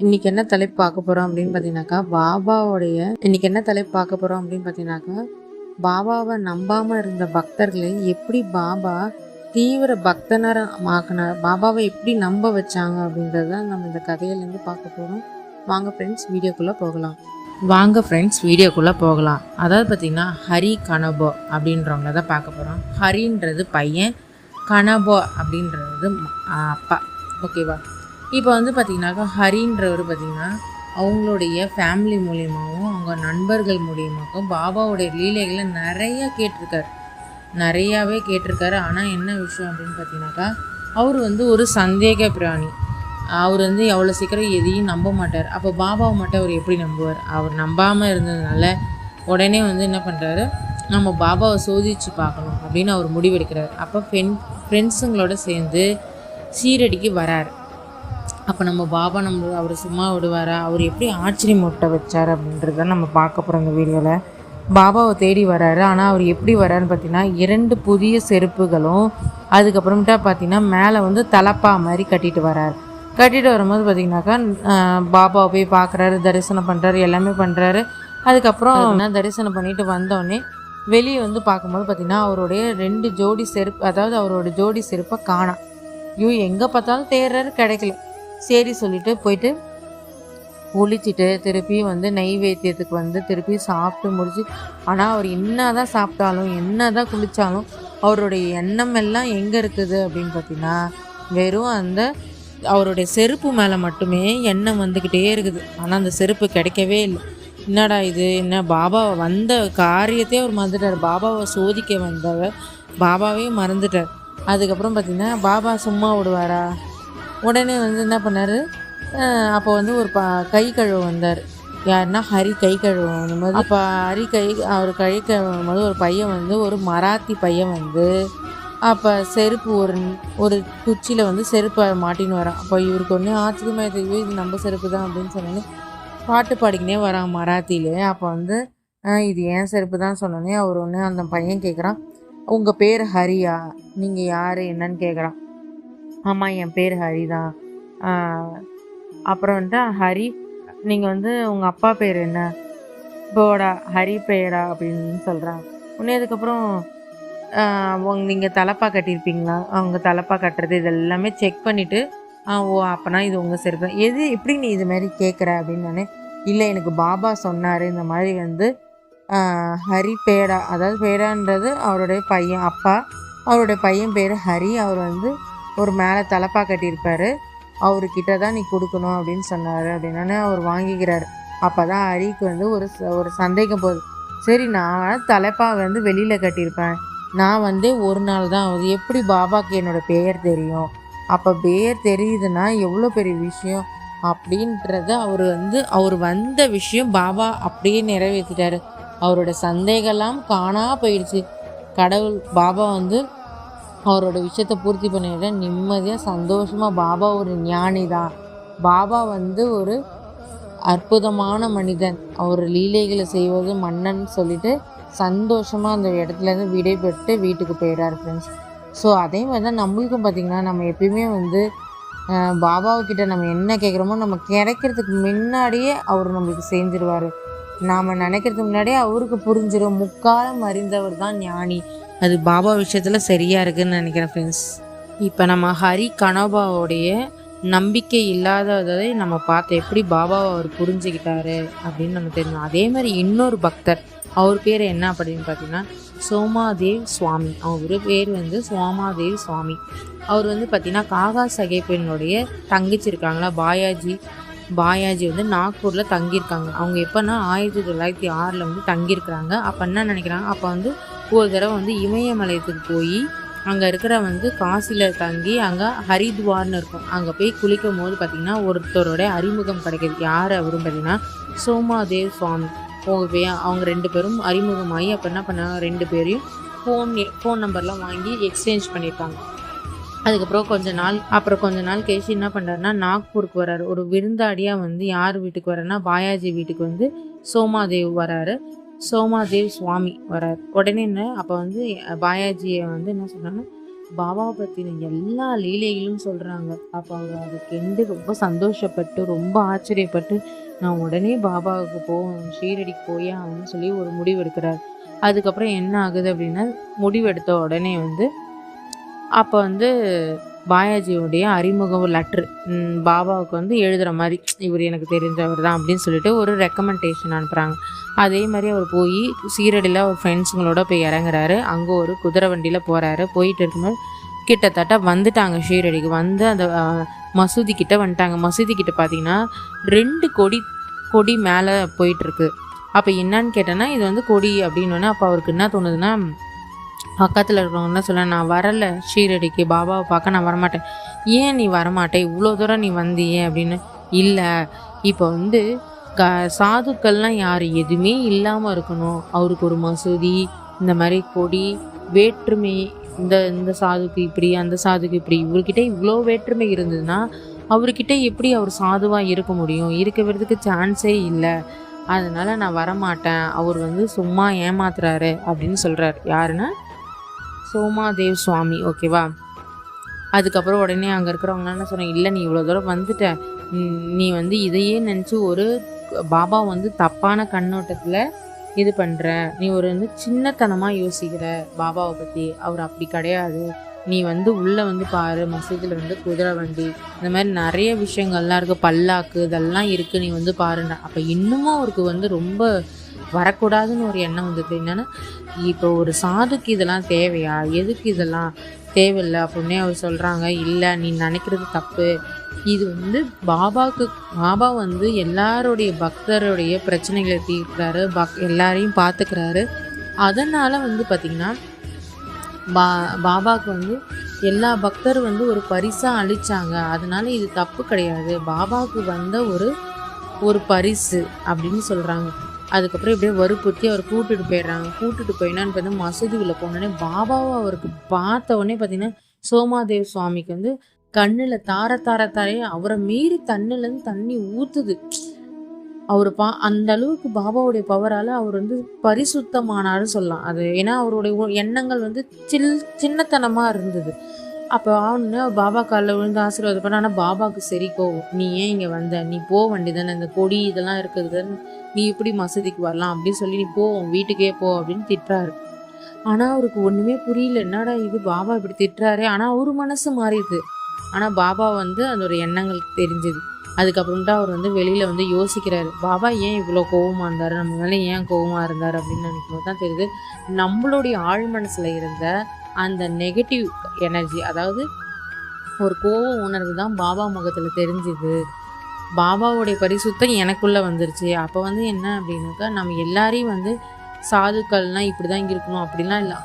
இன்னைக்கு என்ன தலைப்பு பார்க்க போகிறோம் அப்படின்னு பார்த்தீங்கன்னாக்கா பாபாவுடைய இன்னைக்கு என்ன தலைப்பு பார்க்க போகிறோம் அப்படின்னு பார்த்தீங்கன்னாக்கா பாபாவை நம்பாமல் இருந்த பக்தர்களை எப்படி பாபா தீவிர பக்தனரமாக்கினார் பாபாவை எப்படி நம்ப வச்சாங்க அப்படின்றத நம்ம இந்த கதையிலேருந்து பார்க்க போகிறோம் வாங்க ஃப்ரெண்ட்ஸ் வீடியோக்குள்ளே போகலாம். வாங்க ஃப்ரெண்ட்ஸ் வீடியோக்குள்ளே போகலாம். அதாவது பார்த்திங்கன்னா ஹரி கனபோ அப்படின்றவங்கள தான் பார்க்க போகிறோம் ஹரின்றது பையன் கனபோ அப்படின்றது அப்பா. ஓகேவா? இப்போ வந்து பார்த்திங்கனாக்கா ஹரின்றவர் பார்த்திங்கன்னா அவங்களுடைய ஃபேமிலி மூலியமாகவும் அவங்க நண்பர்கள் மூலியமாகவும் பாபாவுடைய லீலைகளை நிறையா கேட்டிருக்காரு. நிறையாவே கேட்டிருக்காரு. ஆனால் என்ன விஷயம் அப்படின்னு பார்த்தீங்கன்னாக்கா அவர் வந்து ஒரு சந்தேக பிராணி. அவர் வந்து எவ்வளோ சீக்கிரம் எதையும் நம்ப மாட்டார். அப்போ பாபாவை மட்டும் அவர் எப்படி நம்புவார்? அவர் நம்பாமல் இருந்ததுனால உடனே வந்து என்ன பண்ணுறாரு நம்ம பாபாவை சோதித்து பார்க்கணும் அப்படின்னு அவர் முடிவெடுக்கிறார். அப்போ ஃப்ரெண்ட் ஃப்ரெண்ட்ஸுங்களோட சேர்ந்து சீரடிக்கு வரார். அப்போ நம்ம பாபா நம்ம அவர் சும்மா விடுவாரா? அவர் எப்படி ஆச்சரியம் மூட்ட வச்சார் அப்படின்றத நம்ம பார்க்க போகிறோம் இந்த வீடியோவில் பாபாவை தேடி வராரு. ஆனால் அவர் எப்படி வராருன்னு பார்த்தீங்கன்னா இரண்டு புதிய செருப்புகளும் அதுக்கப்புறமேட்டா பார்த்தீங்கன்னா மேலே வந்து தலப்பா மாதிரி கட்டிட்டு வராரு. கட்டிட்டு வரும்போது பார்த்தீங்கன்னாக்கா பாபாவை போய் பார்க்குறாரு தரிசனம் பண்ணுறாரு எல்லாமே பண்ணுறாரு அதுக்கப்புறம் என்ன தரிசனம் பண்ணிட்டு வந்தோடனே வெளியே வந்து பார்க்கும்போது பார்த்தீங்கன்னா அவருடைய ரெண்டு ஜோடி செருப்பு அதாவது அவரோட ஜோடி செருப்பை காணோம் ஐயோ எங்கே பார்த்தாலும் தேடுறாரு கிடைக்கல. சரி சொல்லிட்டு போயிட்டு ஒழிச்சிட்டு திருப்பி வந்து நெய்வேத்தியத்துக்கு வந்து திருப்பி சாப்பிட்டு முடிச்சு ஆனால் அவர் என்ன தான் சாப்பிட்டாலும் என்ன தான் குளித்தாலும் அவருடைய எண்ணம் எல்லாம் எங்கே இருக்குது அப்படின்னு பார்த்தீங்கன்னா வெறும் அந்த அவருடைய செருப்பு மேலே மட்டுமே எண்ணம் வந்துக்கிட்டே இருக்குது. ஆனால் அந்த செருப்பு கிடைக்கவே இல்லை. என்னடா இது? என்ன? பாபா வந்த காரியத்தையே அவர் மறந்துட்டார். பாபாவை சோதிக்க வந்தவர் பாபாவே மறந்துட்டார். அதுக்கப்புறம் பார்த்தீங்கன்னா பாபா சும்மா விடுவாரா உடனே வந்து என்ன பண்ணார்? அப்போ வந்து ஒரு ப கை கழுவு வந்தார். யாருன்னா ஹரி கை கழுவும் போது அப்போ ஹரி கை அவர் கை கழுவும் போது ஒரு பையன் வந்து ஒரு மராத்தி பையன் வந்து அப்போ செருப்பு ஒரு ஒரு குச்சியில் வந்து செருப்பை மாட்டின்னு வரான். அப்போ இவருக்கு ஒன்று ஆச்சரியமாக இது நம்ம செருப்பு தான் அப்படின்னு சொன்னோன்னே பாட்டு பாடிக்கினே வரான் மராத்தியிலே. அப்போ வந்து இது ஏன் செருப்பு தான் சொன்னோன்னே அவர் ஒன்று அந்த பையன் கேட்குறான் உங்கள் பேர் ஹரியா? நீங்கள் யார்? என்னன்னு கேட்குறான் ஆமாம் என் பேர் ஹரி தான் அப்புறம் வந்துட்டு ஹரி நீங்கள் வந்து உங்கள் அப்பா பேர் என்ன? போடா ஹரி பேரா அப்படின்னு சொல்கிறாங்க உடனே அதுக்கப்புறம் உங்க நீங்கள் தலப்பா கட்டியிருப்பீங்களா? அவங்க தலப்பா கட்டுறது இதெல்லாமே செக் பண்ணிவிட்டு ஆ ஓ அப்போனா இது உங்கள் சிறப்பு எது எப்படி நீ இது மாதிரி கேட்குற அப்படின்னு நானே இல்லை எனக்கு பாபா சொன்னார் இந்த மாதிரி வந்து ஹரி பேடா அதாவது பேடான்றது அவருடைய பையன் அப்பா. அவருடைய பையன் பேர் ஹரி. அவர் வந்து ஒரு மேலே தலப்பா கட்டியிருப்பாரு. அவர்கிட்ட தான் நீ கொடுக்கணும் அப்படின்னு சொன்னார் அப்படின்னே அவர் வாங்கிக்கிறார். அப்போ தான் ஹரிக்கு வந்து ஒரு ச- ஒரு சந்தேகம் போகுது. சரி நான் தலைப்பா வந்து வெளியில் கட்டியிருப்பேன். நான் வந்து ஒரு நாள் தான் ஆகுது. எப்படி பாபாக்கு என்னோட பெயர் தெரியும்? அப்போ பெயர் தெரியுதுன்னா எவ்வளோ பெரிய விஷயம்? அப்படின்றத அவர் வந்து அவர் வந்த விஷயம் பாபா அப்படியே நிறைவேற்றிட்டாரு. அவரோட சந்தேகம்லாம் காணா போயிடுச்சு கடவுள் பாபா வந்து அவரோட விஷயத்தை பூர்த்தி பண்ணிட நிம்மதியாக சந்தோஷமாக பாபா ஒரு ஞானி தான் பாபா வந்து ஒரு அற்புதமான மனிதன். அவர் லீலைகளை செய்வது மன்னன் சொல்லிட்டு சந்தோஷமாக அந்த இடத்துலேருந்து விடைபெற்று வீட்டுக்கு போயிடுறாரு ஃப்ரெண்ட்ஸ் ஸோ அதே மாதிரி தான் நம்மளுக்கும் பார்த்திங்கன்னா நம்ம எப்பயுமே வந்து அஹ், பாபாவுக்கிட்ட நம்ம என்ன கேட்குறோமோ நம்ம கிடைக்கிறதுக்கு முன்னாடியே அவர் நம்மளுக்கு செஞ்சிருவார் நாம் நினைக்கிறதுக்கு முன்னாடியே அவருக்கு புரிஞ்சிடும் முக்காலம் அறிந்தவர் தான் ஞானி. அது பாபா விஷயத்தில் சரியாக இருக்குன்னு நினைக்கிறேன் ஃப்ரெண்ட்ஸ் இப்போ நம்ம ஹரி கனோபாவோடைய நம்பிக்கை இல்லாததை நம்ம பார்த்து எப்படி பாபாவை அவர் புரிஞ்சுக்கிட்டாரு அப்படின்னு நம்ம தெரியும் அதே மாதிரி இன்னொரு பக்தர் அவர் பேர் என்ன அப்படின்னு பார்த்தீங்கன்னா சோமாதேவ் சுவாமி. அவர் பேர் வந்து சோமாதேவ் சுவாமி. அவர் வந்து பார்த்தீங்கன்னா காகா சகேப்பனுடைய தங்கச்சி இருக்காங்களா பாயாஜி. பாயாஜி வந்து நாக்பூரில் தங்கியிருக்காங்க. அவங்க எப்போன்னா ஆயிரத்தி தொள்ளாயிரத்தி ஆறில் வந்து தங்கியிருக்கிறாங்க. அப்போ என்ன நினைக்கிறாங்க? அப்போ வந்து ஒரு தடவை வந்து இமயமலையத்துக்கு போய் அங்கே இருக்கிற வந்து காசியில் தங்கி அங்கே ஹரித்வார்னு இருக்கும். அங்கே போய் குளிக்கும் போது பார்த்திங்கன்னா ஒருத்தரோட அறிமுகம் கிடைக்கிது. யார் அவரும் பார்த்திங்கன்னா சோமாதேவ் சுவாமி. போய் அவங்க ரெண்டு பேரும் அறிமுகமாகி அப்போ என்ன பண்ணாங்க? ரெண்டு பேரையும் ஃபோன் ஃபோன் நம்பர்லாம் வாங்கி எக்ஸ்சேஞ்ச் பண்ணியிருக்காங்க. அதுக்கப்புறம் கொஞ்ச நாள் அப்புறம் கொஞ்ச நாள் கேசி என்ன பண்ணுறாருன்னா நாக்பூருக்கு வர்றாரு ஒரு விருந்தாடியாக வந்து யார் வீட்டுக்கு வர்றாருன்னா பாயாஜி வீட்டுக்கு வந்து சோமாதேவ் வராரு. சோமாதேவ் சுவாமி வராரு. உடனே என்ன அப்போ வந்து பாயாஜியை வந்து என்ன சொல்கிறாங்கன்னா பாபாவை பற்றின எல்லா லீலைகளும் சொல்கிறாங்க அப்போ அவர் அதை ரொம்ப சந்தோஷப்பட்டு ரொம்ப ஆச்சரியப்பட்டு நான் உடனே பாபாவுக்கு போவோம் ஷீரடிக்கு போய் ஆகணும்னு சொல்லி ஒரு முடிவு எடுக்கிறார். அதுக்கப்புறம் என்ன ஆகுது அப்படின்னா முடிவெடுத்த உடனே வந்து அப்போ வந்து பாயாஜியோடைய அறிமுக லெட்ரு பாபாவுக்கு வந்து எழுதுகிற மாதிரி இவர் எனக்கு தெரிஞ்சவர் தான் அப்படின்னு சொல்லிட்டு ஒரு ரெக்கமெண்டேஷன் அனுப்புகிறாங்க அதே மாதிரி அவர் போய் சீரடியில் அவர் ஃப்ரெண்ட்ஸுங்களோட போய் இறங்குறாரு. அங்கே ஒரு குதிரை வண்டியில் போகிறாரு போயிட்டு இருக்கும்போது கிட்டத்தட்ட வந்துட்டாங்க ஷீரடிக்கு வந்து அந்த மசூதி கிட்ட வந்துட்டாங்க. மசூதி கிட்ட பார்த்தீங்கன்னா ரெண்டு கொடி கொடி மேலே போயிட்டுருக்கு அப்போ என்னன்னு கேட்டேன்னா இது வந்து கொடி அப்படின்னு அப்போ அவருக்கு என்ன தோணுதுன்னா பக்கத்தில் இருக்கிறவங்க என்ன சொல்ல நான் வரல ஷீரடிக்கு பாபாவை பார்க்க நான் வரமாட்டேன். ஏன் நீ வரமாட்டே? இவ்வளோ தூரம் நீ வந்தியே? அப்படின்னு. இல்லை இப்போ வந்து க சாதுக்கள்லாம் யார்? எதுவுமே இல்லாமல் இருக்கணும். அவருக்கு ஒரு மசூதி இந்த மாதிரி கொடி வேற்றுமை இந்த இந்த சாதுக்கு இப்படி அந்த சாதுக்கு இப்படி இவர்கிட்ட இவ்வளோ வேற்றுமை இருந்ததுன்னா அவர்கிட்ட எப்படி அவர் சாதுவாக இருக்க முடியும்? இருக்கிறதுக்கு சான்ஸே இல்லை. அதனால் நான் வரமாட்டேன். அவர் வந்து சும்மா ஏமாத்துறாரு அப்படின்னு சொல்கிறார் யாருன்னா சோமாதேவ் சுவாமி ஓகேவா? அதுக்கப்புறம் உடனே அங்கே இருக்கிறவங்க என்ன சொன்னாங்க இல்லை நீ இவ்வளோ தூரம் வந்துட்ட. நீ வந்து இதையே நினச்சி ஒரு பாபா வந்து தப்பான கண்ணோட்டத்தில் இது பண்ணுற நீ ஒரு வந்து சின்னத்தனமாக யோசிக்கிற பாபாவை பற்றி அவர் அப்படி கிடையாது. நீ வந்து உள்ளே வந்து பாரு. மசூதியில் வந்து குதிரை வண்டி. இந்த மாதிரி நிறைய விஷயங்கள்லாம் இருக்குது பல்லாக்கு இதெல்லாம் இருக்குது நீ வந்து பாருங்க அப்போ இன்னமும் அவருக்கு வந்து ரொம்ப வரக்கூடாதுன்னு ஒரு எண்ணம் வந்தது. என்னென்னா இப்போ ஒரு சாதுக்கு இதெல்லாம் தேவையா? எதுக்கு இதெல்லாம் தேவையில்லை? அப்படின்னே அவர் சொல்கிறாங்க இல்லை நீ நினைக்கிறது தப்பு. இது வந்து பாபாவுக்கு பாபா வந்து எல்லாருடைய பக்தருடைய பிரச்சனைகளை தீர்க்கிறாரு. பக் எல்லாரையும் பார்த்துக்கிறாரு. அதனால் வந்து பார்த்திங்கன்னா பா பாபாவுக்கு வந்து எல்லா பக்தரும் வந்து ஒரு பரிசாக அழிச்சாங்க அதனால் இது தப்பு கிடையாது. பாபாவுக்கு வந்த ஒரு ஒரு பரிசு அப்படின்னு சொல்கிறாங்க அதுக்கப்புறம் இப்படியே வறுப்புறுத்தி அவர் கூட்டுட்டு போயிடுறாங்க. கூட்டுட்டு போயினான்னு பார்த்தா மசூதிக்குள்ளே போனோடனே பாபாவை அவருக்கு பார்த்த உடனே பார்த்தீங்கன்னா சோமாதேவ் சுவாமிக்கு வந்து கண்ணில் தார தார தாரையே அவரை மீறி தண்ணிலேருந்து தண்ணி ஊற்றுது அவர் பா அந்த அளவுக்கு பாபாவுடைய பவரால் அவர் வந்து பரிசுத்தமானாருன்னு சொல்லலாம். அது ஏன்னா அவருடைய உ- எண்ணங்கள் வந்து சில் சின்னத்தனமாக இருந்தது. அப்போ ஆனால் பாபா காலில் விழுந்து ஆசீர்வாதம் பண்ண. ஆனால் பாபாவுக்கு சரி கோவம் நீ ஏன் இங்கே வந்த? நீ போக வேண்டியதானே இந்த கொடி இதெல்லாம் இருக்குது நீ இப்படி மசூதிக்கு வரலாம் அப்படின்னு சொல்லி நீ போ உன் வீட்டுக்கே போ அப்படின்னு திட்டுறாரு. ஆனால் அவருக்கு ஒன்றுமே புரியல. என்னடா இது? பாபா இப்படி திட்டுறாரு. ஆனால் அவர் மனசு மாறிடுது. ஆனால் பாபா வந்து அதோட எண்ணங்கள் தெரிஞ்சுது. அதுக்கப்புறம்ட்டு அவர் வந்து வெளியில் வந்து யோசிக்கிறாரு. பாபா ஏன் இவ்வளோ கோவமாக இருந்தார்? நம்ம மேலே ஏன் கோவமாக இருந்தார்? அப்படின்னு நினைக்கும் போது தான் தெரியுது. நம்மளுடைய ஆழ் மனசில் இருந்த அந்த நெகட்டிவ் எனர்ஜி அதாவது ஒரு கோவ உணர்வு தான் பாபா முகத்தில் தெரிஞ்சுது. பாபாவுடைய பரிசுத்தம் எனக்குள்ளே வந்துருச்சு. அப்போ வந்து என்ன அப்படின்னாக்கா நம்ம எல்லாரையும் வந்து சாதுக்கள்லாம் இப்படி தான் இருக்கணும் அப்படிலாம் இல்லை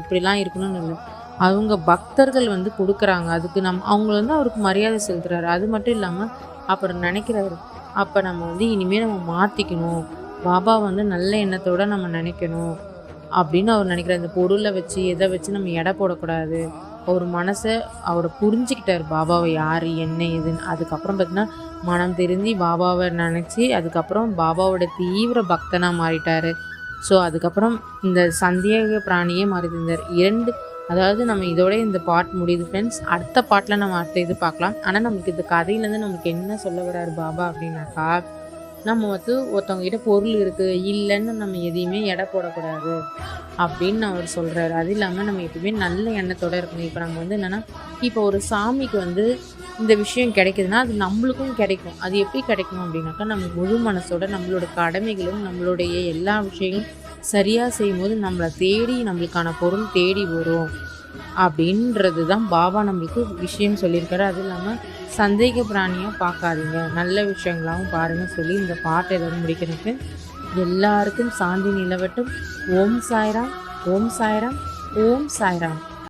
இப்படிலாம் இருக்கணும்னு இல்லை. அவங்க பக்தர்கள் வந்து கொடுக்குறாங்க. அதுக்கு நம் அவங்க வந்து அவருக்கு மரியாதை செலுத்துறாரு. அது மட்டும் இல்லாமல் அப்புறம் நினைக்கிறாரு அப்போ நம்ம வந்து இனிமேல் நம்ம மாற்றிக்கணும் பாபா வந்து நல்ல எண்ணத்தோடு நம்ம நினைக்கணும். அப்படின்னு அவர் நினைக்கிறார். இந்த பொருளை வச்சு எதை வச்சு நம்ம எடை போடக்கூடாது. அவர் மனசை அவரை புரிஞ்சுக்கிட்டார் பாபாவை யார் என்ன ஏதுன்னு. அதுக்கப்புறம் பார்த்தீங்கன்னா மனம் தெரிஞ்சு பாபாவை நினச்சி அதுக்கப்புறம் பாபாவோட தீவிர பக்தனாக மாறிட்டார். ஸோ அதுக்கப்புறம் இந்த சந்தேக பிராணியே மாறி இருந்தார். இரண்டு அதாவது நம்ம இதோட இந்த பாட் முடியுது ஃப்ரெண்ட்ஸ் அடுத்த பாட்டில் நம்ம அடுத்த இது பார்க்கலாம். ஆனால் நமக்கு இந்த கதையிலேருந்து நமக்கு என்ன சொல்ல வர்றாரு பாபா அப்படின்னாக்கா நம்ம வந்து ஒருத்தவங்ககிட்ட பொருள் இருக்குது இல்லைன்னு நம்ம எதையுமே எடை போடக்கூடாது அப்படின்னு அவர் சொல்கிறாரு அது இல்லாமல் நம்ம எப்பவுமே நல்ல எண்ணத்தோடு இருக்கணும். இப்போ நம்ம வந்து என்னென்னா இப்போ ஒரு சாமிக்கு வந்து இந்த விஷயம் கிடைக்குதுன்னா அது நம்மளுக்கும் கிடைக்கும். அது எப்படி கிடைக்கும் அப்படின்னாக்கா நம்ம முழு மனசோட நம்மளோட கடமைகளும் நம்மளுடைய எல்லா விஷயங்களும் சரியாக செய்யும்போது நம்மளை தேடி நம்மளுக்கான பொருள் தேடி வரும். அப்படின்றது தான் பாபா நம்மளுக்கு விஷயம் சொல்லியிருக்காரு. அதுவும் இல்லாமல் சந்தேக பிராணியாக பார்க்காதீங்க. நல்ல விஷயங்களாகவும் பாருங்கள் சொல்லி இந்த பாட்டை எதாவது முடிக்கிறதுக்கு. எல்லாருக்கும் சாந்தி நிலவட்டும். ஓம் சாய்ராம் ஓம் சாய்ராம் ஓம் சாய்ராம்.